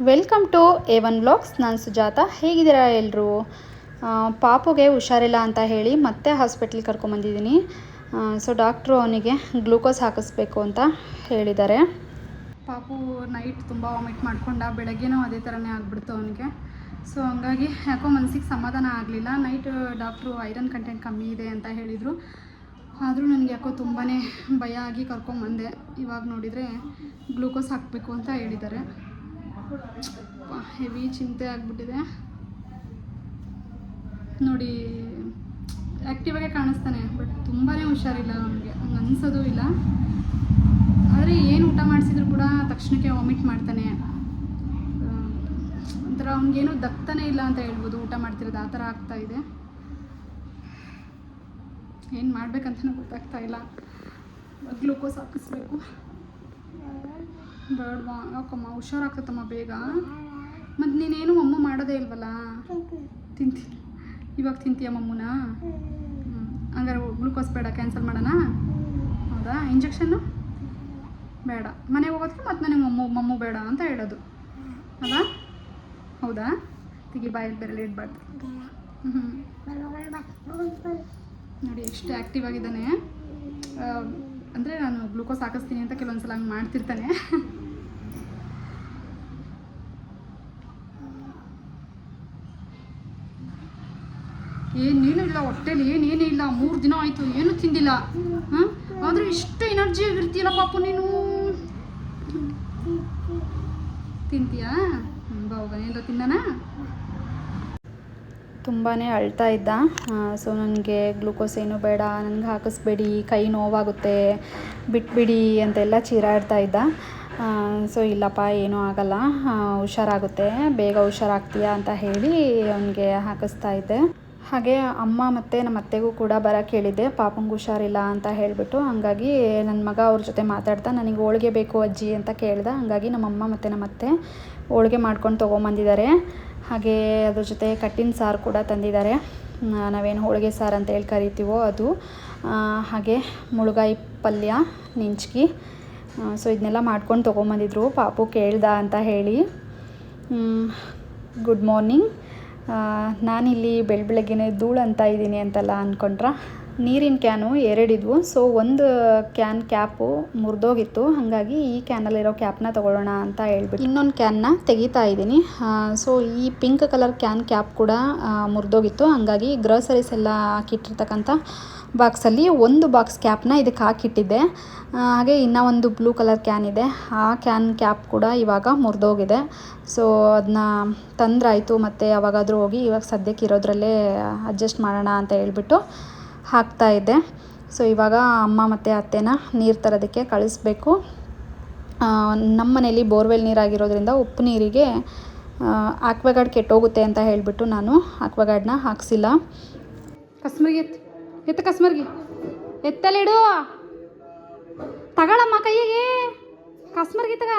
Welcome to A one blogs. ನಾನು ಸುಜಾತ. ಹೇಗಿದ್ದೀರಾ ಎಲ್ಲರೂ ಪಾಪುಗೆ ಹುಷಾರಿಲ್ಲ ಅಂತ ಹೇಳಿ ಮತ್ತೆ ಹಾಸ್ಪಿಟ್ಲಿಗೆ ಕರ್ಕೊಂಬಂದಿದ್ದೀನಿ. ಸೊ ಡಾಕ್ಟ್ರು ಅವನಿಗೆ ಗ್ಲೂಕೋಸ್ ಹಾಕಿಸ್ಬೇಕು ಅಂತ ಹೇಳಿದ್ದಾರೆ. ಪಾಪು ನೈಟ್ ತುಂಬ ವಾಮಿಟ್ ಮಾಡಿಕೊಂಡ ಬೆಳಗ್ಗೆನೂ ಅದೇ ಥರನೇ ಆಗಿಬಿಡ್ತು ಅವನಿಗೆ. ಸೊ ಹಂಗಾಗಿ ಯಾಕೋ ಮನಸ್ಸಿಗೆ ಸಮಾಧಾನ ಆಗಲಿಲ್ಲ. ನೈಟ್ ಡಾಕ್ಟ್ರು ಐರನ್ ಕಂಟೆಂಟ್ ಕಮ್ಮಿ ಇದೆ ಅಂತ ಹೇಳಿದರು. ಆದರೂ ನನಗೆ ಯಾಕೋ ತುಂಬಾ ಭಯ ಆಗಿ ಕರ್ಕೊಂಬಂದೆ. ಇವಾಗ ನೋಡಿದರೆ ಗ್ಲೂಕೋಸ್ ಹಾಕಬೇಕು ಅಂತ ಹೇಳಿದ್ದಾರೆ. ಹೆವಿ ಚಿಂತೆ ಆಗಿಬಿಟ್ಟಿದೆ. ನೋಡಿ ಆ್ಯಕ್ಟಿವಾಗೆ ಕಾಣಿಸ್ತಾನೆ ಬಟ್ ತುಂಬಾ ಹುಷಾರಿಲ್ಲ ಅವನಿಗೆ. ಹಂಗೆ ಅನ್ಸೋದು ಇಲ್ಲ. ಆದರೆ ಏನು ಊಟ ಮಾಡಿಸಿದ್ರು ಕೂಡ ತಕ್ಷಣಕ್ಕೆ ವಾಮಿಟ್ ಮಾಡ್ತಾನೆ. ಒಂಥರ ಅವ್ನಿಗೇನು ದಕ್ತಾನೆ ಇಲ್ಲ ಅಂತ ಹೇಳ್ಬೋದು, ಊಟ ಮಾಡ್ತಿರೋದು ಆ ಥರ ಆಗ್ತಾ ಇದೆ. ಏನು ಮಾಡ್ಬೇಕಂತನೂ ಗೊತ್ತಾಗ್ತಾ ಇಲ್ಲ. ಗ್ಲೂಕೋಸ್ ಹಾಕಿಸ್ಬೇಕು. ಬೇಡವಾ? ಯಾಕಮ್ಮ ಹುಷಾರಾಗ್ತತಮ್ಮ ಬೇಗ. ಮತ್ತು ನೀನೇನು ಮಮ್ಮು ಮಾಡೋದೇ ಇಲ್ವಲ್ಲ? ತಿಂತೀನಿ ಇವಾಗ ತಿಂತೀಯ ಮಮ್ಮುನ? ಹ್ಞೂ ಹಂಗಾರೆ ಗ್ಲೂಕೋಸ್ ಬೇಡ ಕ್ಯಾನ್ಸಲ್ ಮಾಡೋಣ? ಹೌದಾ? ಇಂಜೆಕ್ಷನ್ನು? ಬೇಡ. ಮನೆಗೆ ಹೋಗೋದಕ್ಕೆ ಮತ್ತೆ ನನಗೆ ಮಮ್ಮು ಮಮ್ಮು ಬೇಡ ಅಂತ ಹೇಳೋದು. ಅಲ್ಲ ಹೌದಾ? ತೆಗಿ ಬಾಯಲ್ಲಿ ಬೇರೆ ಇಡಬಾರ್ದು. ಹ್ಞೂ ನೋಡಿ ಎಷ್ಟು ಆ್ಯಕ್ಟಿವ್ ಆಗಿದ್ದಾನೆ. ಅಂದರೆ ನಾನು ಗ್ಲೂಕೋಸ್ ಹಾಕಿಸ್ತೀನಿ ಅಂತ ಕೆಲವೊಂದು ಸಲ ಹಂಗೆ ಮಾಡ್ತಿರ್ತಾನೆ. ಏನೇನು ಇಲ್ಲ ಹೊಟ್ಟೆಲಿ ಏನೇನು ಇಲ್ಲ. ಮೂರು ದಿನ ಆಯಿತು, ಏನು ತಿಂದಿಲ್ಲ. ಹಾಂ? ಆದರೂ ಇಷ್ಟು ಎನರ್ಜಿ ಆಗಿರ್ತೀಯಲ್ಲ ಪಾಪು ನೀನು. ತಿಂತೀಯಾ? ಬಾ ಹೋಗ ಏನಾರ ತಿನ್ನನಾ ತುಂಬಾ ಅಳ್ತಾ ಇದ್ದ. ಸೊ ನನಗೆ ಗ್ಲೂಕೋಸ್ ಏನು ಬೇಡ, ನನಗೆ ಹಾಕಿಸ್ಬೇಡಿ, ಕೈ ನೋವಾಗುತ್ತೆ, ಬಿಟ್ಬಿಡಿ ಅಂತೆಲ್ಲ ಚೀರಾಡ್ತಾ ಇದ್ದ. ಸೊ ಇಲ್ಲಪ್ಪ, ಏನೂ ಆಗಲ್ಲ. ಹುಷಾರಾಗುತ್ತೆ, ಬೇಗ ಹುಷಾರಾಗ್ತೀಯಾ ಅಂತ ಹೇಳಿ ಅವನಿಗೆ ಹಾಕಿಸ್ತಾ ಇದ್ದೆ. ಹಾಗೆ ಅಮ್ಮ ಮತ್ತು ನಮ್ಮ ಅತ್ತೆಗೂ ಕೂಡ ಬರೋಕ್ಕೆ ಹೇಳಿದ್ದೆ ಪಾಪಂಗೆ ಹುಷಾರಿಲ್ಲ ಅಂತ ಹೇಳಿಬಿಟ್ಟು. ಹಂಗಾಗಿ ನನ್ನ ಮಗ ಅವ್ರ ಜೊತೆ ಮಾತಾಡ್ತಾ ನನಗೆ ಹೋಳಿಗೆ ಬೇಕು ಅಜ್ಜಿ ಅಂತ ಕೇಳ್ದೆ. ಹಂಗಾಗಿ ನಮ್ಮಮ್ಮ ಮತ್ತು ನಮ್ಮ ಅತ್ತೆ ಹೋಳಿಗೆ ಮಾಡ್ಕೊಂಡು ತೊಗೊಂಬಂದಿದ್ದಾರೆ. ಹಾಗೆ ಅದ್ರ ಜೊತೆ ಕಟ್ಟಿನ ಸಾರು ಕೂಡ ತಂದಿದ್ದಾರೆ. ನಾವೇನು ಹೋಳಿಗೆ ಸಾರು ಅಂತ ಹೇಳಿ ಕರಿತೀವೋ ಅದು. ಹಾಗೆ ಮುಳುಗಾಯಿ ಪಲ್ಯ ನಿಂಚ್ಕಿ ಸೊ ಇದನ್ನೆಲ್ಲ ಮಾಡ್ಕೊಂಡು ತೊಗೊಂಬಂದಿದ್ರು. ಪಾಪು ಕೇಳ್ದ ಅಂತ ಹೇಳಿ. ಗುಡ್ ಮಾರ್ನಿಂಗ್ ನಾನಿಲ್ಲಿ ಬೆಳ ಬೆಳಗ್ಗೆನೇ ಧೂಳು ಅಂತ ಇದ್ದೀನಿ ಅಂತೆಲ್ಲ ಅಂದ್ಕೊಂಡ್ರ ನೀರಿನ ಕ್ಯಾನು ಎರಡಿದ್ವು, ಸೊ ಒಂದು ಕ್ಯಾನ್ ಕ್ಯಾಪು ಮುರಿದೋಗಿತ್ತು, ಹಾಗಾಗಿ ಈ ಕ್ಯಾನಲ್ಲಿರೋ ಕ್ಯಾಪ್ನ ತೊಗೊಳ್ಳೋಣ ಅಂತ ಹೇಳ್ಬಿಟ್ಟು ಇನ್ನೊಂದು ಕ್ಯಾನ್ನ ತೆಗಿತಾ ಇದ್ದೀನಿ. ಸೊ ಈ ಪಿಂಕ್ ಕಲರ್ ಕ್ಯಾನ್ ಕ್ಯಾಪ್ ಕೂಡ ಮುರಿದೋಗಿತ್ತು, ಹಾಗಾಗಿ ಗ್ರೋಸರೀಸ್ ಎಲ್ಲ ಹಾಕಿಟ್ಟಿರ್ತಕ್ಕಂಥ ಬಾಕ್ಸಲ್ಲಿ ಒಂದು ಬಾಕ್ಸ್ ಕ್ಯಾಪ್ನ ಇದಕ್ಕೆ ಹಾಕಿಟ್ಟಿದ್ದೆ. ಹಾಗೆ ಇನ್ನೂ ಒಂದು ಬ್ಲೂ ಕಲರ್ ಕ್ಯಾನ್ ಇದೆ. ಆ ಕ್ಯಾನ್ ಕ್ಯಾಪ್ ಕೂಡ ಇವಾಗ ಮುರಿದೋಗಿದೆ. ಸೊ ಅದನ್ನ ತಂದ್ರಾಯಿತು ಮತ್ತು ಯಾವಾಗಾದರೂ ಹೋಗಿ ಇವಾಗ ಸದ್ಯಕ್ಕೆ ಇರೋದ್ರಲ್ಲೇ ಅಡ್ಜಸ್ಟ್ ಮಾಡೋಣ ಅಂತ ಹೇಳ್ಬಿಟ್ಟು ಹಾಕ್ತಾ ಇದ್ದೆ. ಸೊ ಇವಾಗ ಅಮ್ಮ ಮತ್ತು ಅತ್ತೆನ ನೀರು ತರೋದಕ್ಕೆ ಕಳಿಸ್ಬೇಕು. ನಮ್ಮ ಮನೇಲಿ ಬೋರ್ವೆಲ್ ನೀರಾಗಿರೋದ್ರಿಂದ ಉಪ್ಪು ನೀರಿಗೆ ಆಕ್ವಾಗಾರ್ಡ್ ಕೆಟ್ಟೋಗುತ್ತೆ ಅಂತ ಹೇಳಿಬಿಟ್ಟು ನಾನು ಆಕ್ವಗಾರ್ಡ್ನ ಹಾಕ್ಸಿಲ್ಲ. ಕಸ್ಮರ್ಗೆ ಎತ್ತು ಕಸ್ಮರ್ಗಿ? ಎತ್ತಲಿಡು. ತಗೊಳಮ್ಮ ಕೈಯಿಗೆ ಕಸ್ಮರ್ಗಿ ತಗ.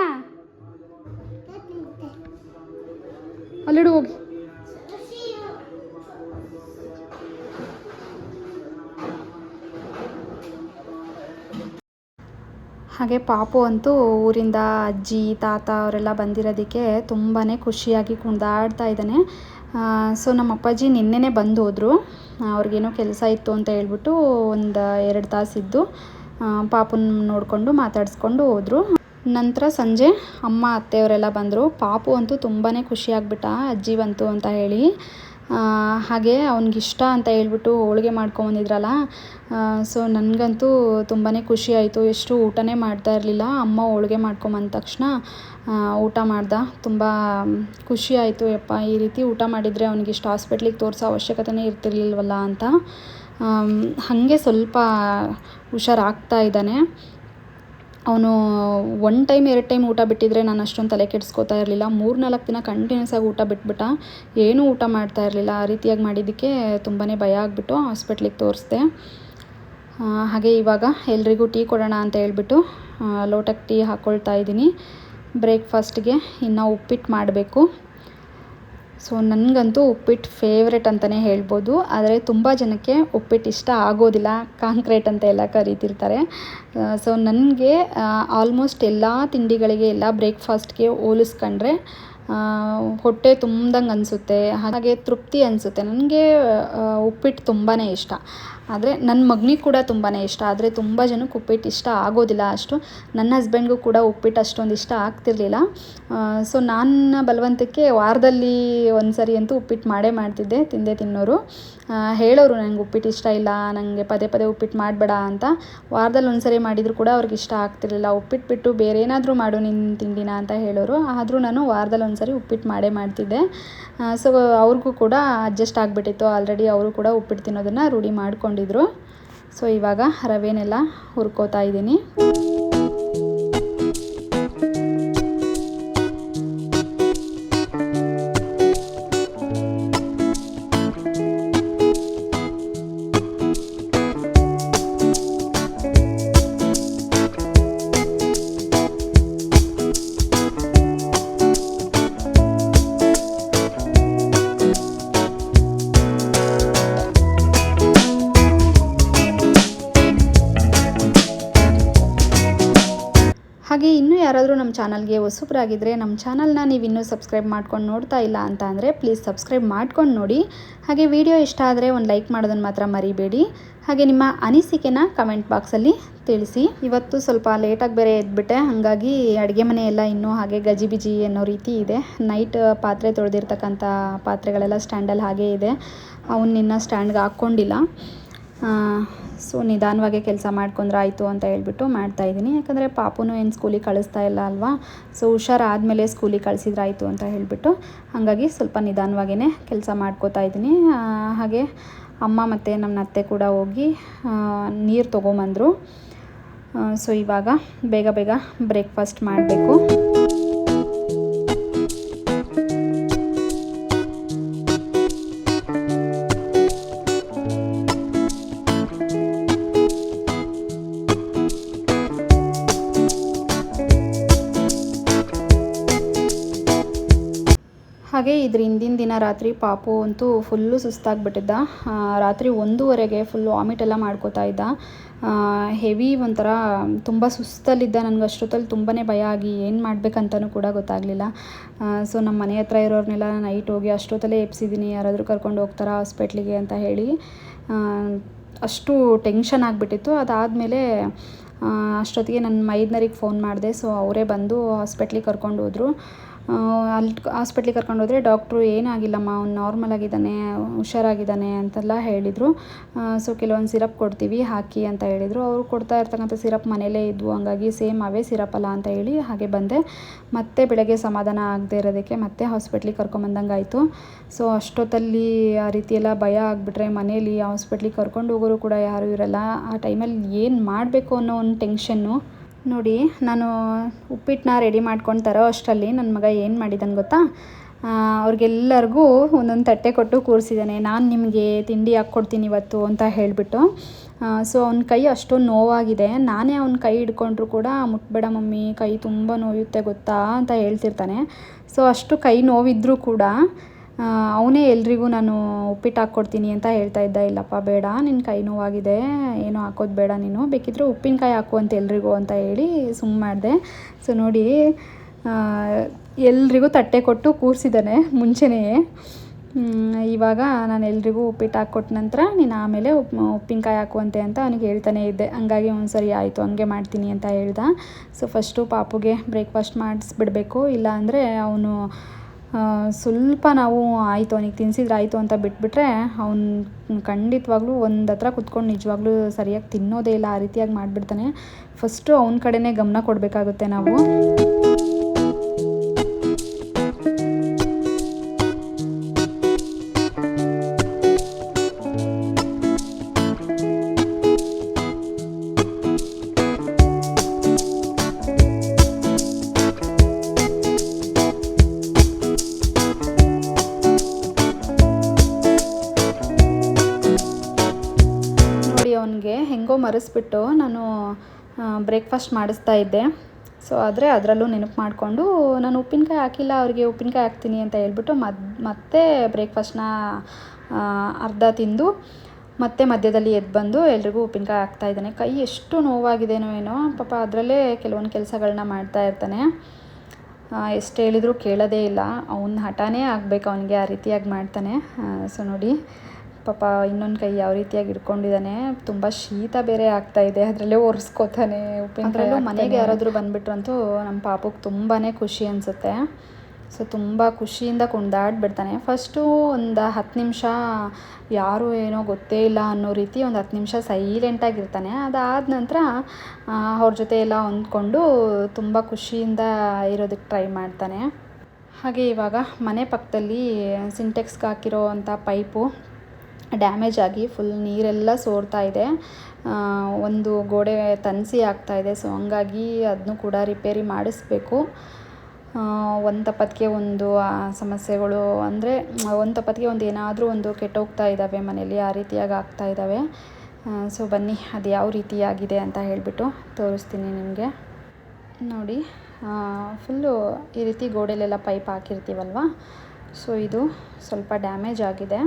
ಅಲ್ಲಿಡು ಹೋಗಿ. ಹಾಗೆ ಪಾಪು ಅಂತೂ ಊರಿಂದ ಅಜ್ಜಿ, ತಾತ ಅವರೆಲ್ಲ ಬಂದಿರೋದಕ್ಕೆ ತುಂಬಾ ಖುಷಿಯಾಗಿ ಕುಣಿದಾಡ್ತಾ ಇದ್ದಾನೆ. ಸೊ ನಮ್ಮ ಅಪ್ಪಾಜಿ ನಿನ್ನೆನೇ ಬಂದು ಹೋದರು ಅವ್ರಿಗೇನೋ ಕೆಲಸ ಇತ್ತು ಅಂತ ಹೇಳ್ಬಿಟ್ಟು ಒಂದು ಎರಡು ತಾಸಿದ್ದು ಪಾಪನ ನೋಡಿಕೊಂಡು ಮಾತಾಡಿಸ್ಕೊಂಡು ಹೋದರು. ನಂತರ ಸಂಜೆ ಅಮ್ಮ, ಅತ್ತೆಯವರೆಲ್ಲ ಬಂದರು. ಪಾಪು ಅಂತೂ ತುಂಬಾ ಖುಷಿಯಾಗ್ಬಿಟ್ಟ ಅಜ್ಜಿ ಬಂತು ಅಂತ ಹೇಳಿ. ಹಾಗೆ ಅವ್ನಿಗಿಷ್ಟ ಅಂತ ಹೇಳ್ಬಿಟ್ಟು ಹೋಳಿಗೆ ಮಾಡ್ಕೊಂಬಂದಿದ್ರಲ್ಲ ಸೊ ನನಗಂತೂ ತುಂಬಾ ಖುಷಿ ಆಯಿತು. ಎಷ್ಟು ಊಟನೇ ಮಾಡ್ತಾ ಇರಲಿಲ್ಲ. ಅಮ್ಮ ಹೋಳಿಗೆ ಮಾಡ್ಕೊಂಬಂದ ತಕ್ಷಣ ಊಟ ಮಾಡ್ದ. ತುಂಬ ಖುಷಿ ಆಯಿತು. ಯಪ್ಪ, ಈ ರೀತಿ ಊಟ ಮಾಡಿದರೆ ಅವ್ನಿಗೆ ಇಷ್ಟು ಹಾಸ್ಪಿಟ್ಲಿಗೆ ತೋರಿಸೋ ಅವಶ್ಯಕತೆನೇ ಇರ್ತಿರ್ಲಿಲ್ವಲ್ಲ ಅಂತ. ಹಾಗೆ ಸ್ವಲ್ಪ ಹುಷಾರಾಗ್ತಾ ಇದ್ದಾನೆ. ಅವನು ಒನ್ ಟೈಮ್ ಎರಡು ಟೈಮ್ ಊಟ ಬಿಟ್ಟಿದ್ರೆ ನಾನು ಅಷ್ಟೊಂದು ತಲೆ ಕೆಡಿಸ್ಕೋತಾ ಇರಲಿಲ್ಲ. ಮೂರು ನಾಲ್ಕು ದಿನ ಕಂಟಿನ್ಯೂಸ್ ಆಗಿ ಊಟ ಬಿಟ್ಬಿಟ್ಟ. ಏನೂ ಊಟ ಮಾಡ್ತಾ ಇರಲಿಲ್ಲ. ಆ ರೀತಿಯಾಗಿ ಮಾಡಿದ್ದಕ್ಕೆ ತುಂಬಾ ಭಯ ಆಗಿಬಿಟ್ಟು ಹಾಸ್ಪಿಟ್ಲಿಗೆ ತೋರಿಸ್ದೆ. ಹಾಗೆ ಇವಾಗ ಎಲ್ರಿಗೂ ಟೀ ಕೊಡೋಣ ಅಂತ ಹೇಳ್ಬಿಟ್ಟು ಲೋಟಕ್ಕೆ ಟೀ ಹಾಕ್ಕೊಳ್ತಾ ಇದ್ದೀನಿ. ಬ್ರೇಕ್ಫಾಸ್ಟ್ಗೆ ಇನ್ನು ಉಪ್ಪಿಟ್ಟು ಮಾಡಬೇಕು. ಸೊ ನನಗಂತೂ ಉಪ್ಪಿಟ್ಟು ಫೇವ್ರೆಟ್ ಅಂತಲೇ ಹೇಳ್ಬೋದು. ಆದರೆ ತುಂಬ ಜನಕ್ಕೆ ಉಪ್ಪಿಟ್ಟು ಇಷ್ಟ ಆಗೋದಿಲ್ಲ. ಕಾಂಕ್ರೀಟ್ ಅಂತ ಎಲ್ಲ ಕರೀತಿರ್ತಾರೆ. ಸೊ ನನಗೆ ಆಲ್ಮೋಸ್ಟ್ ಎಲ್ಲ ತಿಂಡಿಗಳಿಗೆ, ಎಲ್ಲ ಬ್ರೇಕ್ಫಾಸ್ಟ್ಗೆ ಹೋಲಿಸ್ಕೊಂಡ್ರೆ ಹೊಟ್ಟೆ ತುಂಬ್ದಂಗೆ ಅನಿಸುತ್ತೆ. ಹಾಗೆ ತೃಪ್ತಿ ಅನಿಸುತ್ತೆ. ನನಗೆ ಉಪ್ಪಿಟ್ಟು ತುಂಬಾ ಇಷ್ಟ. ಆದರೆ ನನ್ನ ಮಗನಿಗೆ ಕೂಡ ತುಂಬಾ ಇಷ್ಟ. ಆದರೆ ತುಂಬ ಜನಕ್ಕೆ ಉಪ್ಪಿಟ್ಟು ಇಷ್ಟ ಆಗೋದಿಲ್ಲ ಅಷ್ಟು. ನನ್ನ ಹಸ್ಬೆಂಡ್ಗೂ ಕೂಡ ಉಪ್ಪಿಟ್ಟು ಅಷ್ಟೊಂದು ಇಷ್ಟ ಆಗ್ತಿರಲಿಲ್ಲ. ಸೊ ನನ್ನ ಬಲವಂತಕ್ಕೆ ವಾರದಲ್ಲಿ ಒಂದು ಸರಿ ಅಂತೂ ಉಪ್ಪಿಟ್ಟು ಮಾಡೇ ಮಾಡ್ತಿದ್ದೆ, ತಿಂದೆ ತಿನ್ನೋರು. ಹೇಳೋರು ನನಗೆ ಉಪ್ಪಿಟ್ಟು ಇಷ್ಟ ಇಲ್ಲ ನನಗೆ ಪದೇ ಪದೇ ಉಪ್ಪಿಟ್ಟು ಮಾಡಬೇಡ ಅಂತ. ವಾರದಲ್ಲಿ ಒಂದು ಸರಿ ಮಾಡಿದರೂ ಕೂಡ ಅವ್ರಿಗೆ ಇಷ್ಟ ಆಗ್ತಿರಲಿಲ್ಲ. ಉಪ್ಪಿಟ್ಟು ಬಿಟ್ಟು ಬೇರೆ ಏನಾದರೂ ಮಾಡು ನಿನ್ನ ತಿಂಡಿನ ಅಂತ ಹೇಳೋರು. ಆದರೂ ನಾನು ವಾರದಲ್ಲಿ ಒಂದು ಸರಿ ಉಪ್ಪಿಟ್ಟು ಮಾಡೇ ಮಾಡ್ತಿದ್ದೆ. ಸೊ ಅವ್ರಿಗೂ ಕೂಡ ಅಡ್ಜಸ್ಟ್ ಆಗಿಬಿಟ್ಟಿತ್ತು. ಆಲ್ರೆಡಿ ಅವರು ಕೂಡ ಉಪ್ಪಿಟ್ಟು ತಿನ್ನೋದನ್ನು ರೂಢಿ ಮಾಡ್ಕೊಂಡಿದ್ರು ಸೊ ಇವಾಗ ರವೆನೆಲ್ಲ ಹುರ್ಕೋತಾ ಇದ್ದೀನಿ. ಯಾರಾದರೂ ನಮ್ಮ ಚಾನಲ್ಗೆ ಹೊಸಬ್ರಾಗಿದ್ದರೆ ನಮ್ಮ ಚಾನಲ್ನ ನೀವು ಇನ್ನೂ ಸಬ್ಸ್ಕ್ರೈಬ್ ಮಾಡ್ಕೊಂಡು ನೋಡ್ತಾ ಇಲ್ಲ ಅಂತ ಅಂದರೆ ಪ್ಲೀಸ್ ಸಬ್ಸ್ಕ್ರೈಬ್ ಮಾಡ್ಕೊಂಡು ನೋಡಿ. ಹಾಗೆ ವಿಡಿಯೋ ಇಷ್ಟ ಆದರೆ ಒಂದು ಲೈಕ್ ಮಾಡೋದನ್ನು ಮಾತ್ರ ಮರಿಬೇಡಿ. ಹಾಗೆ ನಿಮ್ಮ ಅನಿಸಿಕೆನ ಕಮೆಂಟ್ ಬಾಕ್ಸಲ್ಲಿ ತಿಳಿಸಿ. ಇವತ್ತು ಸ್ವಲ್ಪ ಲೇಟಾಗಿ ಬೇರೆ ಎದ್ಬಿಟ್ಟೆ, ಹಾಗಾಗಿ ಅಡುಗೆ ಮನೆಯೆಲ್ಲ ಇನ್ನೂ ಹಾಗೆ ಗಜಿಬಿಜಿ ಅನ್ನೋ ರೀತಿ ಇದೆ. ನೈಟ್ ಪಾತ್ರೆ ತೊಳೆದಿರ್ತಕ್ಕಂಥ ಪಾತ್ರೆಗಳೆಲ್ಲ ಸ್ಟ್ಯಾಂಡಲ್ಲಿ ಹಾಗೇ ಇದೆ. ಅವನ್ನ ಸ್ಟ್ಯಾಂಡ್ಗೆ ಹಾಕ್ಕೊಂಡಿಲ್ಲ. ಸೊ ನಿಧಾನವಾಗಿ ಕೆಲಸ ಮಾಡ್ಕೊಂಡ್ರೆ ಆಯಿತು ಅಂತ ಹೇಳ್ಬಿಟ್ಟು ಮಾಡ್ತಾಯಿದ್ದೀನಿ ಯಾಕಂದರೆ ಪಾಪುನು ಏನು ಸ್ಕೂಲಿಗೆ ಕಳಿಸ್ತಾ ಇಲ್ಲ ಅಲ್ವಾ? ಸೊ ಹುಷಾರಾದಮೇಲೆ ಸ್ಕೂಲಿಗೆ ಕಳಿಸಿದ್ರೆ ಆಯಿತು ಅಂತ ಹೇಳಿಬಿಟ್ಟು ಹಾಗಾಗಿ ಸ್ವಲ್ಪ ನಿಧಾನವಾಗಿಯೇ ಕೆಲಸ ಮಾಡ್ಕೋತಾ ಇದ್ದೀನಿ. ಹಾಗೆ ಅಮ್ಮ ಮತ್ತು ನಮ್ಮ ಅತ್ತೆ ಕೂಡ ಹೋಗಿ ನೀರು ತೊಗೊಂಬಂದರು. ಸೊ ಇವಾಗ ಬೇಗ ಬೇಗ ಬ್ರೇಕ್ಫಾಸ್ಟ್ ಮಾಡಬೇಕು. ಹಾಗೆ ಇದ್ರ ಹಿಂದಿನ ದಿನ ರಾತ್ರಿ ಪಾಪು ಅಂತೂ ಫುಲ್ಲು ಸುಸ್ತಾಗ್ಬಿಟ್ಟಿದ್ದ. ರಾತ್ರಿ ಒಂದೂವರೆಗೆ ಫುಲ್ ವಾಮಿಟ್ ಎಲ್ಲ ಮಾಡ್ಕೋತಾ ಇದ್ದ. ಹೆವಿ ಒಂಥರ ತುಂಬ ಸುಸ್ತಲ್ಲಿದ್ದ. ನನಗೆ ಅಷ್ಟೊತ್ತಲ್ಲಿ ತುಂಬಾ ಭಯ ಆಗಿ ಏನು ಮಾಡಬೇಕಂತನೂ ಕೂಡ ಗೊತ್ತಾಗಲಿಲ್ಲ. ಸೊ ನಮ್ಮ ಮನೆ ಹತ್ರ ಇರೋರ್ನೆಲ್ಲ ನೈಟ್ ಹೋಗಿ ಅಷ್ಟೊತ್ತಲ್ಲೇ ಎಪ್ಸಿದ್ದೀನಿ ಯಾರಾದರೂ ಕರ್ಕೊಂಡು ಹೋಗ್ತಾರಾ ಹಾಸ್ಪಿಟ್ಲಿಗೆ ಅಂತ ಹೇಳಿ. ಅಷ್ಟು ಟೆನ್ಷನ್ ಆಗಿಬಿಟ್ಟಿತ್ತು. ಅದಾದಮೇಲೆ ಅಷ್ಟೊತ್ತಿಗೆ ನನ್ನ ಮೈದ್ನರಿಗೆ ಫೋನ್ ಮಾಡಿದೆ. ಸೊ ಅವರೇ ಬಂದು ಹಾಸ್ಪಿಟ್ಲಿಗೆ ಕರ್ಕೊಂಡು ಹೋದರು. ಅಲ್ಲಿ ಹಾಸ್ಪಿಟ್ಲಿಗೆ ಕರ್ಕೊಂಡು ಹೋದರೆ ಡಾಕ್ಟ್ರು ಏನಾಗಿಲ್ಲಮ್ಮ, ಅವ್ನು ನಾರ್ಮಲ್ ಆಗಿದ್ದಾನೆ, ಹುಷಾರಾಗಿದ್ದಾನೆ ಅಂತೆಲ್ಲ ಹೇಳಿದರು. ಸೊ ಕೆಲವೊಂದು ಸಿರಪ್ ಕೊಡ್ತೀವಿ, ಹಾಕಿ ಅಂತ ಹೇಳಿದರು. ಅವರು ಕೊಡ್ತಾ ಇರ್ತಕ್ಕಂಥ ಸಿರಪ್ ಮನೇಲೇ ಇದ್ವು, ಹಂಗಾಗಿ ಸೇಮ್ ಅವೇ ಸಿರಪ್ ಅಲ್ಲ ಅಂತ ಹೇಳಿ ಹಾಗೆ ಬಂದೆ. ಮತ್ತೆ ಬೆಳಗ್ಗೆ ಸಮಾಧಾನ ಆಗದೆ ಇರೋದಕ್ಕೆ ಮತ್ತೆ ಹಾಸ್ಪಿಟ್ಲಿಗೆ ಕರ್ಕೊಂಬಂದಂಗೆ ಆಯಿತು ಸೊ ಅಷ್ಟೊತ್ತಲ್ಲಿ ಆ ರೀತಿ ಎಲ್ಲ ಭಯ ಆಗಿಬಿಟ್ರೆ ಮನೇಲಿ ಹಾಸ್ಪಿಟ್ಲಿಗೆ ಕರ್ಕೊಂಡು ಹೋಗೋರು ಕೂಡ ಯಾರೂ ಇರಲ್ಲ. ಆ ಟೈಮಲ್ಲಿ ಏನು ಮಾಡಬೇಕು ಅನ್ನೋ ಒಂದು ಟೆನ್ಷನ್ನು ನೋಡಿ, ನಾನು ಉಪ್ಪಿಟ್ಟನ್ನ ರೆಡಿ ಮಾಡ್ಕೊಂಡು ತರೋ ಅಷ್ಟರಲ್ಲಿ ನನ್ನ ಮಗ ಏನು ಮಾಡಿದ್ದಾನೆ ಗೊತ್ತಾ? ಅವ್ರಿಗೆಲ್ಲರಿಗೂ ಒಂದೊಂದು ತಟ್ಟೆ ಕೊಟ್ಟು ಕೂರಿಸಿದ್ದಾನೆ ನಾನು ನಿಮಗೆ ತಿಂಡಿ ಹಾಕ್ಕೊಡ್ತೀನಿ ಇವತ್ತು ಅಂತ ಹೇಳಿಬಿಟ್ಟು. ಸೊ ಅವ್ನ ಕೈ ಅಷ್ಟೊಂದು ನೋವಾಗಿದೆ. ನಾನೇ ಅವ್ನ ಕೈ ಹಿಡ್ಕೊಂಡ್ರು ಕೂಡ ಮುಟ್ಬೇಡ ಮಮ್ಮಿ, ಕೈ ತುಂಬ ನೋಯುತ್ತೆ ಗೊತ್ತಾ ಅಂತ ಹೇಳ್ತಿರ್ತಾನೆ. ಸೊ ಅಷ್ಟು ಕೈ ನೋವಿದ್ರೂ ಕೂಡ ಅವನೇ ಎಲ್ರಿಗೂ ನಾನು ಉಪ್ಪಿಟ್ಟು ಹಾಕ್ಕೊಡ್ತೀನಿ ಅಂತ ಹೇಳ್ತಾ ಇದ್ದ. ಇಲ್ಲಪ್ಪ, ಬೇಡ ನಿನ್ನ ಕೈ ನೋವಾಗಿದೆ, ಏನೂ ಹಾಕೋದು ಬೇಡ ನೀನು. ಬೇಕಿದ್ರೆ ಉಪ್ಪಿನಕಾಯಿ ಹಾಕು ಅಂತ ಎಲ್ರಿಗೂ ಅಂತ ಹೇಳಿ ಸುಮ್ ಮಾಡಿದೆ. ಸೊ ನೋಡಿ ಎಲ್ರಿಗೂ ತಟ್ಟೆ ಕೊಟ್ಟು ಕೂರಿಸಿದ್ದಾನೆ ಮುಂಚೆನೇ ಇವಾಗ ನಾನು ಎಲ್ರಿಗೂ ಉಪ್ಪಿಟ್ಟು ಹಾಕ್ಕೊಟ್ಟ ನಂತರ ನೀನು ಆಮೇಲೆ ಉಪ್ಪು ಉಪ್ಪಿನಕಾಯಿ ಹಾಕುವಂತೆ ಅಂತ ಅವನಿಗೆ ಹೇಳ್ತಾನೆ ಇದ್ದೆ. ಹಂಗಾಗಿ ಒಂದು ಸರಿ ಆಯಿತು, ಹಂಗೆ ಮಾಡ್ತೀನಿ ಅಂತ ಹೇಳ್ದ. ಸೊ ಫಸ್ಟು ಪಾಪುಗೆ ಬ್ರೇಕ್ಫಾಸ್ಟ್ ಮಾಡಿಸ್ಬಿಡ್ಬೇಕು ಇಲ್ಲ ಅಂದರೆ ಅವನು ಸ್ವಲ್ಪ ನಾವು ಆಯಿತು, ಅವನಿಗೆ ತಿನ್ನಿಸಿದ್ರೆ ಆಯಿತು ಅಂತ ಬಿಟ್ಬಿಟ್ರೆ ಅವ್ನು ಖಂಡಿತವಾಗ್ಲೂ ಒಂದು ಹತ್ರ ಕುತ್ಕೊಂಡು ನಿಜವಾಗ್ಲೂ ಸರಿಯಾಗಿ ತಿನ್ನೋದೇ ಇಲ್ಲ, ಆ ರೀತಿಯಾಗಿ ಮಾಡಿಬಿಡ್ತಾನೆ. ಫಸ್ಟು ಅವನ ಕಡೆನೇ ಗಮನ ಕೊಡಬೇಕಾಗುತ್ತೆ ನಾವು. ಮರೆಸ್ಬಿಟ್ಟು ನಾನು ಬ್ರೇಕ್ಫಾಸ್ಟ್ ಮಾಡಿಸ್ತಾ ಇದ್ದೆ. ಸೊ ಆದರೆ ಅದರಲ್ಲೂ ನೆನಪು ಮಾಡಿಕೊಂಡು ನಾನು ಉಪ್ಪಿನಕಾಯಿ ಹಾಕಿಲ್ಲ, ಅವರಿಗೆ ಉಪ್ಪಿನಕಾಯಿ ಹಾಕ್ತೀನಿ ಅಂತ ಹೇಳ್ಬಿಟ್ಟು ಮದ್, ಮತ್ತೆ ಬ್ರೇಕ್ಫಾಸ್ಟ್ನ ಅರ್ಧ ತಿಂದು ಮತ್ತೆ ಮಧ್ಯದಲ್ಲಿ ಎದ್ದು ಬಂದು ಎಲ್ರಿಗೂ ಉಪ್ಪಿನಕಾಯಿ ಹಾಕ್ತಾ ಇದ್ದಾನೆ. ಕೈ ಎಷ್ಟು ನೋವಾಗಿದೆನೋ ಏನೋ, ಪಾಪ ಅದರಲ್ಲೇ ಕೆಲವೊಂದು ಕೆಲಸಗಳನ್ನ ಮಾಡ್ತಾ ಇರ್ತಾನೆ. ಎಷ್ಟು ಹೇಳಿದರೂ ಕೇಳೋದೇ ಇಲ್ಲ. ಅವನ ಹಠನೇ ಆಗಬೇಕು, ಅವನಿಗೆ ಆ ರೀತಿಯಾಗಿ ಮಾಡ್ತಾನೆ. ಸೊ ನೋಡಿ ಪಾಪ ಇನ್ನೊಂದು ಕೈ ಯಾವ ರೀತಿಯಾಗಿ ಇಟ್ಕೊಂಡಿದ್ದಾನೆ ತುಂಬ ಶೀತ ಬೇರೆ ಆಗ್ತಾ ಇದೆ ಅದರಲ್ಲೇ ಒರೆಸ್ಕೋತಾನೆ ಉಪ್ಪಿನಕಾಯಿ ಮನೆಗೆ ಯಾರಾದರೂ ಬಂದುಬಿಟ್ರಂತೂ ನಮ್ಮ ಪಾಪಕ್ಕೆ ತುಂಬಾ ಖುಷಿ ಅನಿಸುತ್ತೆ. ಸೊ ತುಂಬ ಖುಷಿಯಿಂದ ಕುಣ್ದಾಡ್ಬಿಡ್ತಾನೆ ಫಸ್ಟು ಒಂದು ಹತ್ತು ನಿಮಿಷ ಯಾರು ಏನೋ ಗೊತ್ತೇ ಇಲ್ಲ ಅನ್ನೋ ರೀತಿ ಒಂದು ಹತ್ತು ನಿಮಿಷ ಸೈಲೆಂಟಾಗಿರ್ತಾನೆ ಅದಾದ ನಂತರ ಅವ್ರ ಜೊತೆ ಎಲ್ಲ ಹೊಂದ್ಕೊಂಡು ತುಂಬ ಖುಷಿಯಿಂದ ಇರೋದಕ್ಕೆ ಟ್ರೈ ಮಾಡ್ತಾನೆ. ಹಾಗೆ ಇವಾಗ ಮನೆ ಪಕ್ಕದಲ್ಲಿ ಸಿಂಟೆಕ್ಸ್ಗೆ ಹಾಕಿರೋ ಅಂಥ ಪೈಪು ಡ್ಯಾಮೇಜ್ ಆಗಿ ಫುಲ್ ನೀರೆಲ್ಲ ಸೋರ್ತಾ ಇದೆ. ಒಂದು ಗೋಡೆ ತನ್ಸಿ ಆಗ್ತಾ ಇದೆ. ಸೊ ಹಂಗಾಗಿ ಅದನ್ನು ಕೂಡ ರಿಪೇರಿ ಮಾಡಿಸ್ಬೇಕು. ಒಂದು ತಪ್ಪತ್ತಿಗೆ ಒಂದು ಸಮಸ್ಯೆಗಳು ಅಂದರೆ, ಒಂದು ತಪ್ಪತ್ತಿಗೆ ಒಂದು ಏನಾದರೂ ಒಂದು ಕೆಟ್ಟೋಗ್ತಾ ಇದ್ದಾವೆ ಮನೆಯಲ್ಲಿ, ಆ ರೀತಿಯಾಗಿ ಆಗ್ತಾ ಇದ್ದಾವೆ ಸೊ ಬನ್ನಿ, ಅದು ಯಾವ ರೀತಿಯಾಗಿದೆ ಅಂತ ಹೇಳಿಬಿಟ್ಟು ತೋರಿಸ್ತೀನಿ ನಿಮಗೆ. ನೋಡಿ ಫುಲ್ಲು ಈ ರೀತಿ ಗೋಡೆಲೆಲ್ಲ ಪೈಪ್ ಹಾಕಿರ್ತೀವಲ್ವ? ಸೊ ಇದು ಸ್ವಲ್ಪ ಡ್ಯಾಮೇಜ್ ಆಗಿದೆ.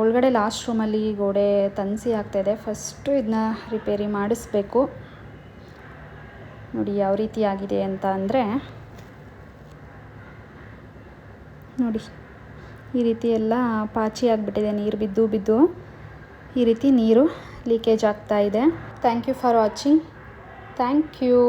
ಒಳಗಡೆ ಲಾಸ್ಟ್ ರೂಮಲ್ಲಿ ಗೋಡೆ ತನಸಿ ಇದೆ. ಫಸ್ಟು ಇದನ್ನ ರಿಪೇರಿ ಮಾಡಿಸ್ಬೇಕು. ನೋಡಿ ಯಾವ ರೀತಿ ಆಗಿದೆ ಅಂತ ಅಂದರೆ, ನೋಡಿ ಈ ರೀತಿ ಎಲ್ಲ ಪಾಚಿ ಆಗಿಬಿಟ್ಟಿದೆ, ನೀರು ಬಿದ್ದು ಬಿದ್ದು. ಈ ರೀತಿ ನೀರು ಲೀಕೇಜ್ ಆಗ್ತಾ ಇದೆ. Thank you for watching thank you